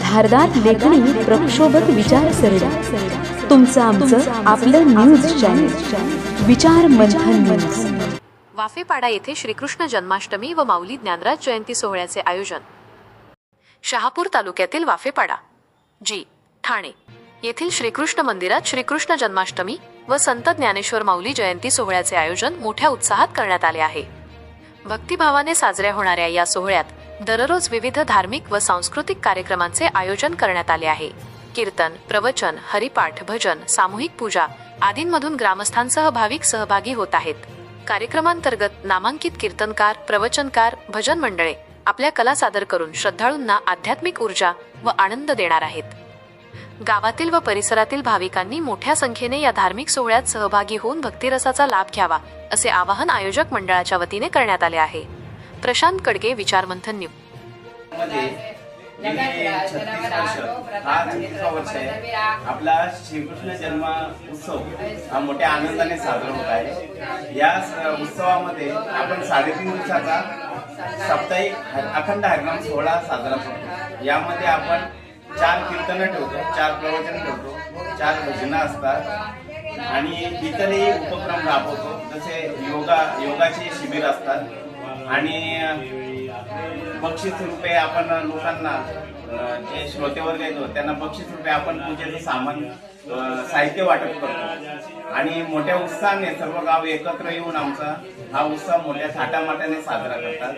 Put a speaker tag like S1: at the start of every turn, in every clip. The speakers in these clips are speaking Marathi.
S1: धारदार लेखणी प्रक्षोभक विचारसरणी तुमचं आमचं आपलं न्यूज चॅनल विचार मंथन न्यूज
S2: वाफेपाडा येथे श्रीकृष्ण जन्माष्टमी व माऊली ज्ञानराज जयंती सोहळ्याचे आयोजन. शहापूर तालुक्यातील वाफेपाडा जी ठाणे येथील श्रीकृष्ण मंदिरात श्रीकृष्ण जन्माष्टमी व संत ज्ञानेश्वर माऊली जयंती सोहळ्याचे आयोजन मोठ्या उत्साहात करण्यात आले आहे. भक्तिभावाने साजऱ्या होणाऱ्या या सोहळ्यात दररोज विविध धार्मिक व सांस्कृतिक कार्यक्रमांचे आयोजन करण्यात आले आहे. कीर्तन प्रवचन हरिपाठ भजन सामूहिक पूजा आदींमधून ग्रामस्थांसह भाविक सहभागी होत आहेत. कार्यक्रमांतर्गत नामांकित कीर्तनकार प्रवचनकार भजन मंडळे आपल्या कला सादर करून श्रद्धाळूंना आध्यात्मिक ऊर्जा व आनंद देणार आहेत. गावातील व परिसरातील भाविकांनी मोठ्या संख्येने या धार्मिक सोहळ्यात सहभागी होऊन भक्तिरसाचा लाभ घ्यावा असे आवाहन आयोजक मंडळाच्या वतीने करण्यात आले आहे. प्रशांत कडके विचारमंथन
S3: न्यूजमध्ये गेली छत्तीस वर्ष. छत्तीसवा वर्ष आहे. आपला श्रीकृष्ण जन्म उत्सव हा मोठ्या आनंदाने साजरा होत आहे. या स- उत्सवामध्ये आपण साडेतीन दिवसाचा साप्ताहिक अखंड हरिनाम सोहळा साजरा करतो. यामध्ये आपण चार कीर्तनं ठेवतो चार प्रवचन ठेवतो चार भजनं असतात आणि इतरही उपक्रम राबवतो. जसे योगा योगाचे शिबिर असतात. आणि बक्षीस रुपये आपण लोकांना जे श्रोतेवर येतो त्यांना बक्षीस रुपये आपण पूजेचं सामान साहित्य वाटप करतो. आणि मोठ्या उत्साहाने सर्व गाव एकत्र येऊन आमचा हा उत्साह मोठ्या थाटामाटाने साजरा करतात.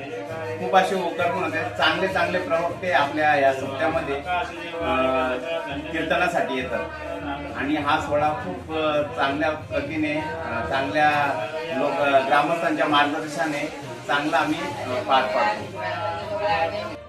S3: खूप असे उपक्रम होते चांगले चांगले प्रवक्ते आपल्या या सुट्ट्यामध्ये कीर्तनासाठी येतात. आणि हा सोहळा खूप चांगल्या पद्धतीने चांगल्या लोक ग्रामस्थांच्या मार्गदर्शनाने चांगला आम्ही पार पाडतो.